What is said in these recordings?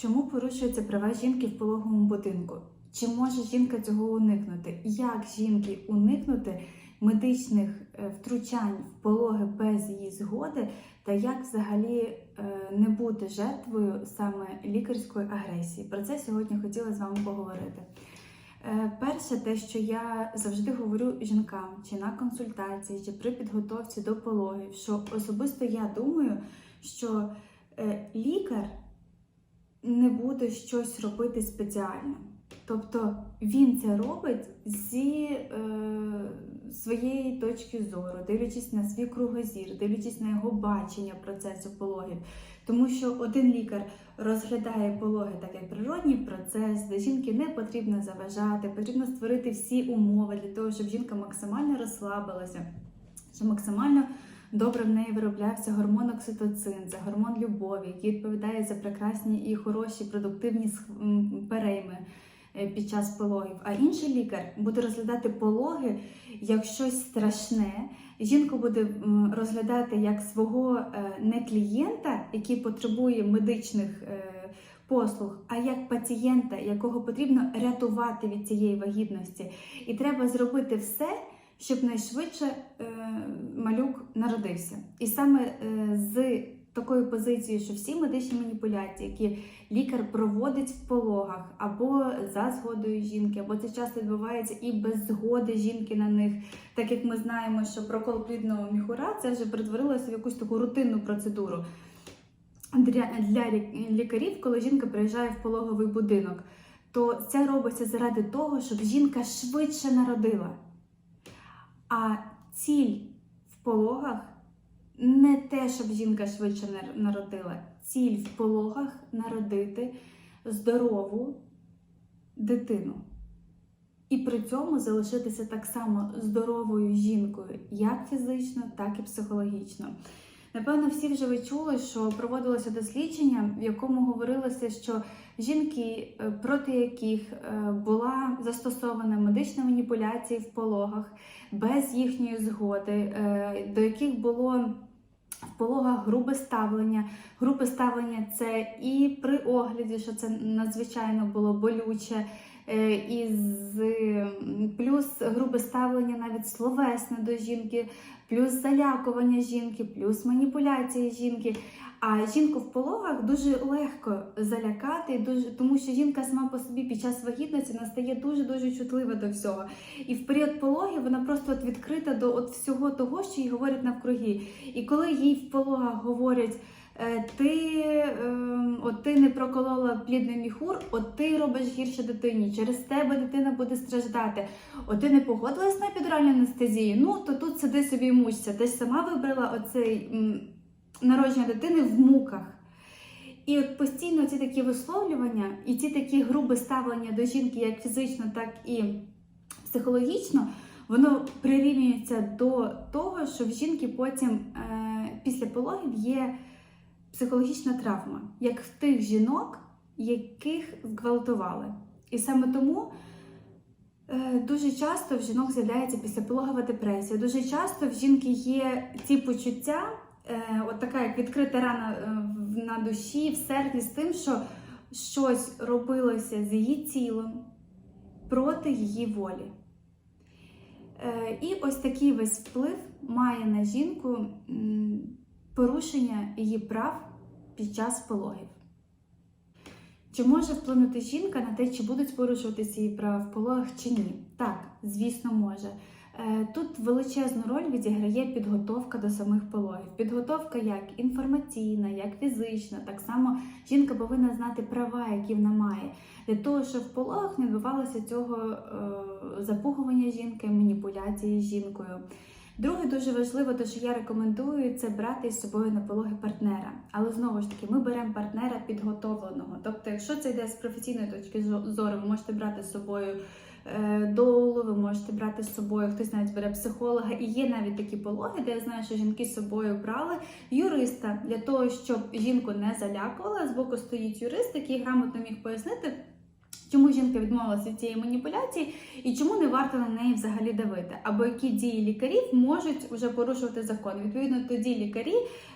Чому порушуються права жінки в пологовому будинку? Чи може жінка цього уникнути? Як жінки уникнути медичних е, втручань в пологи без її згоди, та як взагалі е, не бути жертвою саме лікарської агресії? Про це сьогодні хотіла з вами поговорити. Е, Перше, те, що я завжди говорю жінкам, чи на консультації, чи при підготовці до пологів, що особисто я думаю, що лікар не буде щось робити спеціально. Тобто він це робить зі е, своєї точки зору, дивлячись на свій кругозір, дивлячись на його бачення процесу пологів. Тому що один лікар розглядає пологи так як природній процес, де жінки не потрібно заважати, потрібно створити всі умови для того, щоб жінка максимально розслабилася, щоб максимально добре в неї вироблявся гормон окситоцин, це гормон любові, який відповідає за прекрасні і хороші продуктивні перейми е, під час пологів. А інший лікар буде розглядати пологи як щось страшне. Жінку буде розглядати як свого е, не клієнта, який потребує медичних е, послуг, а як пацієнта, якого потрібно рятувати від цієї вагітності. І треба зробити все, щоб найшвидше е, малюк народився. І саме е, з такою позицією, що всі медичні маніпуляції, які лікар проводить в пологах або за згодою жінки, або це часто відбувається і без згоди жінки на них, так як ми знаємо, що прокол плідного міхура це вже перетворилося в якусь таку рутинну процедуру. Для, для лікарів, коли жінка приїжджає в пологовий будинок, то це робиться заради того, щоб жінка швидше народила. А ціль в пологах не те, щоб жінка швидше нар- народила. Ціль в пологах народити здорову дитину. І при цьому залишитися так само здоровою жінкою, як фізично, так і психологічно. Напевно, всі вже ви чули, що проводилося дослідження, в якому говорилося, що жінки, е, проти яких е, була застосована медична маніпуляція в пологах без їхньої згоди, е, до яких було в пологах грубе ставлення. Грубе ставлення це і при огляді, що це надзвичайно було болюче. Е, І з м, плюс грубе ставлення навіть словесне до жінки, плюс залякування жінки, плюс маніпуляції жінки. А жінку в пологах дуже легко залякати, дуже тому що жінка сама по собі під час вагітності вона стає дуже дуже чутлива до всього. І в період пологів вона просто от відкрита до от всього того, що їй говорять навкруги. І коли їй в пологах говорять. «Е, Ти, ем, от ти не проколола плідний міхур, от ти робиш гірше дитині. Через тебе дитина буде страждати. От ти не погодилась на епідуральну анестезію. Ну то тут сиди собі і мучся. Ти ж сама вибрала оцей народження дитини в муках. І от постійно ці такі висловлювання і ці такі грубе ставлення до жінки, як фізично, так і психологічно, воно прирівнюється до того, що в жінки потім е, після пологів є психологічна травма, як в тих жінок, яких зґвалтували. І саме тому е, дуже часто в жінок з'являється післяпологова депресія. Дуже часто в жінки є ці почуття, е, от така як відкрита рана е, на душі, в серці з тим, що щось робилося з її тілом проти її волі. І ось такий весь вплив має на жінку порушення її прав під час пологів. Чи може вплинути жінка на те, чи будуть порушуватися її права в пологах чи ні? Так, звісно, може. Е, Тут величезну роль відіграє підготовка до самих пологів. Підготовка як інформаційна, як фізична. Так само жінка повинна знати права, які вона має, для того, щоб в пологах не відбувалося цього е, запугування жінки, маніпуляції з жінкою. Друге, дуже важливо, те, що я рекомендую, це брати з собою на пологи партнера. Але знову ж таки, ми беремо партнера підготовленого. Тобто, якщо це йде з професійної точки зору, ви можете брати з собою е, долу, ви можете брати з собою, хтось навіть бере психолога. І є навіть такі пологи, де я знаю, що жінки з собою брали юриста для того, щоб жінку не залякувала. Збоку стоїть юрист, який грамотно міг пояснити. Чому жінка відмовилася від цієї маніпуляції і чому не варто на неї взагалі давити? Або які дії лікарів можуть вже порушувати закон? Відповідно, тоді лікарі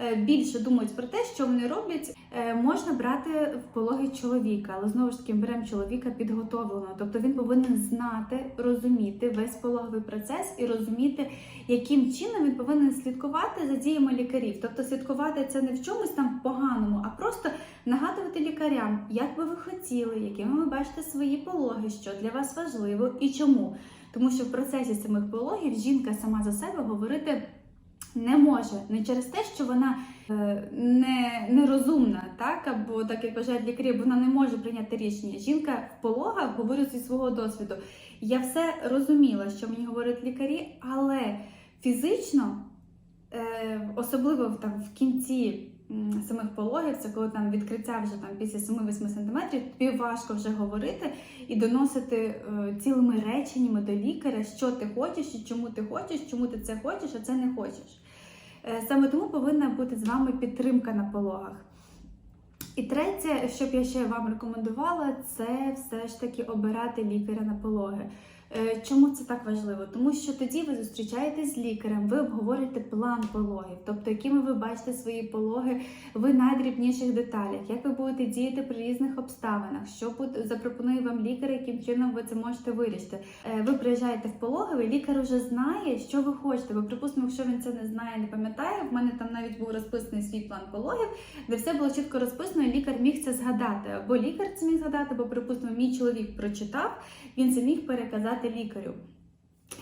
е, більше думають про те, що вони роблять Можна брати в пологи чоловіка, але знову ж таки беремо чоловіка підготовленого. Тобто він повинен знати, розуміти весь пологовий процес і розуміти, яким чином він повинен слідкувати за діями лікарів. Тобто слідкувати це не в чомусь там поганому, а просто нагадувати лікарям, як би ви хотіли, якими ви бачите свої пологи, що для вас важливо і чому. Тому що в процесі самих пологів жінка сама за себе говорити не може не через те, що вона е, не, нерозумна, так або так як вважають лікарі, вона не може прийняти рішення. Жінка в пологах говорю зі свого досвіду. Я все розуміла, що мені говорять лікарі, але фізично, е, особливо там в кінці. Самих пологів, це коли там відкриття вже там після 7-8 см, тобі важко вже говорити і доносити е, цілими реченнями до лікаря, що ти хочеш і чому ти хочеш, чому ти це хочеш, а це не хочеш. Е, Саме тому повинна бути з вами підтримка на пологах. І третє, що б я ще вам рекомендувала, це все ж таки обирати лікаря на пологи. Е, Чому це так важливо? Тому що тоді ви зустрічаєтесь з лікарем, ви обговорюєте план пологів, тобто якими ви бачите свої пологи в найдрібніших деталях, як ви будете діяти при різних обставинах, що запропонує вам лікар, яким чином ви це можете вирішити. Е, Ви приїжджаєте в пологовий, лікар вже знає, що ви хочете. Бо припустимо, якщо він це не знає, не пам'ятає. В мене там навіть був розписаний свій план пологів, де все було чітко розписано, і лікар міг це згадати. Або лікар це міг згадати, бо припустимо, мій чоловік прочитав, він це міг переказати лікарю.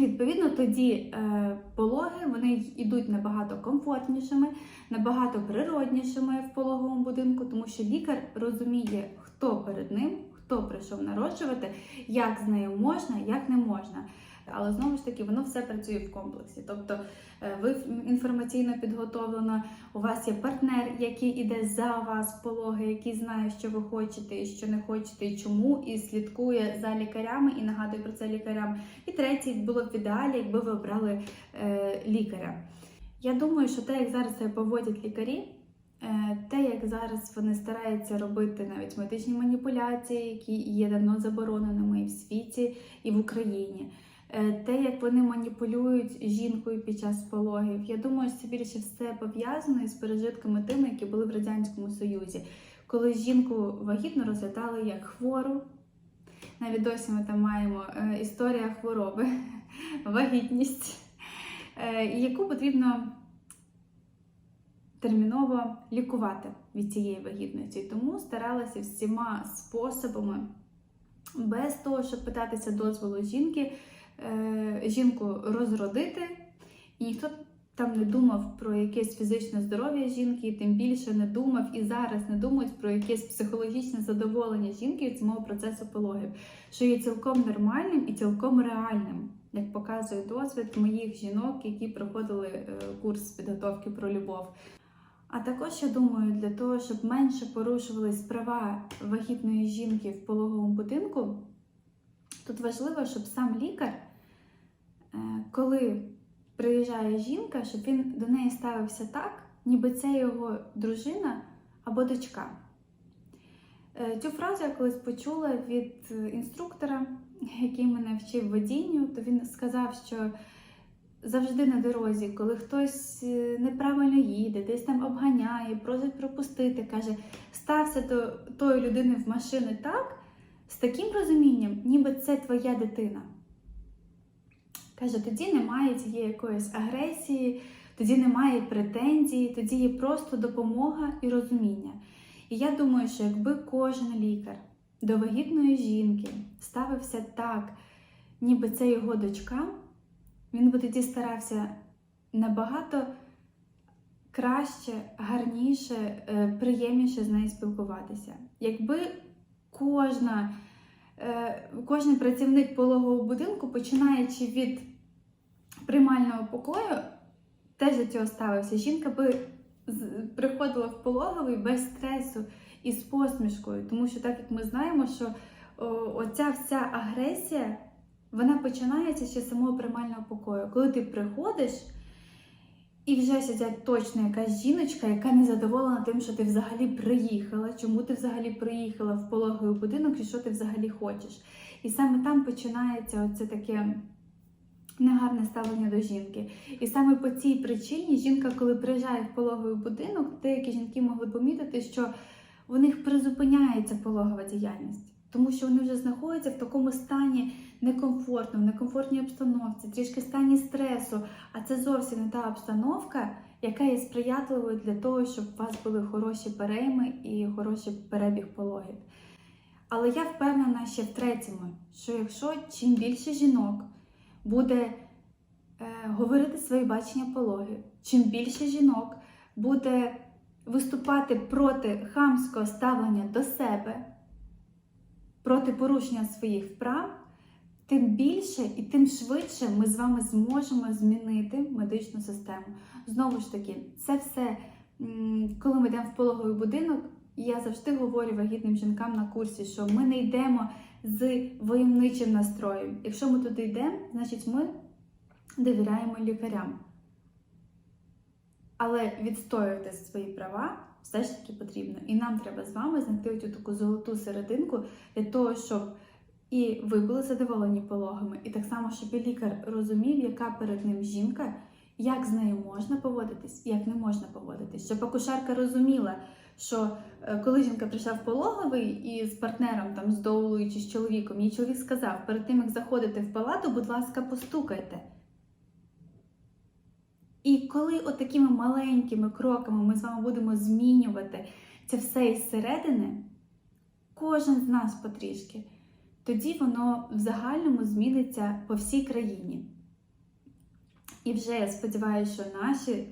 Відповідно, тоді е, пологи вони йдуть набагато комфортнішими, набагато природнішими в пологовому будинку, тому що лікар розуміє, хто перед ним, хто прийшов народжувати, як з нею можна, як не можна. Але знову ж таки, воно все працює в комплексі. Тобто е, ви інформаційно підготовлено, у вас є партнер, який іде за вас пологи, який знає, що ви хочете і що не хочете, і чому, і слідкує за лікарями і нагадує про це лікарям. І третє було б ідеалі, якби ви обрали е, лікаря. Я думаю, що те, як зараз себе поводять лікарі, е, те, як зараз вони стараються робити навіть медичні маніпуляції, які є давно забороненими і в світі, і в Україні. Е, Те, як вони маніпулюють жінкою під час пологів, я думаю, що це більше все пов'язано із пережитками тими, які були в Радянському Союзі, коли жінку вагітно розглядали як хвору. Навіть досі ми там маємо е, історія хвороби, вагітність, е, яку потрібно терміново лікувати від цієї вагітності. Тому старалася всіма способами, без того, щоб питатися дозволу жінки, е, жінку розродити, і ніхто там не думав про якесь фізичне здоров'я жінки, і тим більше не думав і зараз не думають про якесь психологічне задоволення жінки від самого процесу пологів, що є цілком нормальним і цілком реальним, як показує досвід моїх жінок, які проходили е, курс підготовки про любов. А також я думаю, для того, щоб менше порушувались права вагітної жінки в пологовому будинку, тут важливо, щоб сам лікар, е, коли приїжджає жінка, щоб він до неї ставився так, ніби це його дружина або дочка. Е, Цю фразу я колись почула від е, інструктора, який мене вчив водінню, то він сказав, що завжди на дорозі, коли хтось неправильно їде, десь там обганяє, просить пропустити, каже, стався до тої людини в машини так, з таким розумінням, ніби це твоя дитина. Каже, тоді немає цієї якоїсь агресії, тоді немає претензій, тоді є просто допомога і розуміння. І я думаю, що якби кожен лікар до вагітної жінки ставився так, ніби це його дочка, він би тоді старався набагато краще, гарніше, е, приємніше з нею спілкуватися. Якби кожна, е, кожен працівник пологового будинку, починаючи від приймального покою, теж до цього ставився. Жінка би приходила в пологовий без стресу і з посмішкою, тому що так як ми знаємо, що о, оця вся агресія вона починається ще з самого приймального покою. Коли ти приходиш, і вже сидять точно якась жіночка, яка не задоволена тим, що ти взагалі приїхала, чому ти взагалі приїхала в пологовий будинок і що ти взагалі хочеш. І саме там починається оце таке негарне ставлення до жінки. І саме по цій причині жінка, коли приїжджає в пологовий будинок, деякі жінки могли помітити, що у них призупиняється пологова діяльність, тому що вони вже знаходяться в такому стані некомфортно, в некомфортній обстановці, трішки стані стресу. А це зовсім не та обстановка, яка є сприятливою для того, щоб у вас були хороші перейми і хороший перебіг пологів. Але я впевнена ще в третьому, що якщо чим більше жінок буде е, говорити свої бачення пологів, чим більше жінок буде виступати проти хамського ставлення до себе, проти порушення своїх прав, тим більше і тим швидше ми з вами зможемо змінити медичну систему. Знову ж таки, це все, коли ми йдемо в пологовий будинок, я завжди говорю вагітним жінкам на курсі, що ми не йдемо з воєнничим настроєм. Якщо ми туди йдемо, значить ми довіряємо лікарям. Але відстоювати свої права все ж таки потрібно. І нам треба з вами знайти оцю таку золоту серединку для того, щоб і ви були задоволені пологами, і так само, щоб і лікар розумів, яка перед ним жінка, як з нею можна поводитись, як не можна поводитись. Щоб акушерка розуміла, що е, коли жінка прийшла в пологовий і з партнером, там з доулою чи з чоловіком, їй чоловік сказав, перед тим як заходити в палату, будь ласка, постукайте. І коли от такими маленькими кроками ми з вами будемо змінювати це все із середини, кожен з нас потрішки, тоді воно в загальному зміниться по всій країні. І вже я сподіваюся, що наші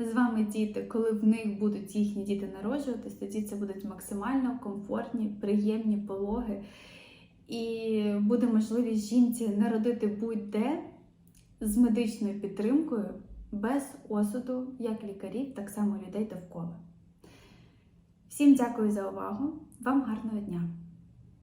з вами діти, коли в них будуть їхні діти народжуватись, тоді це будуть максимально комфортні, приємні пологи. І буде можливість жінці народити будь-де з медичною підтримкою, без осуду як лікарів, так само людей довкола. Всім дякую за увагу! Вам гарного дня!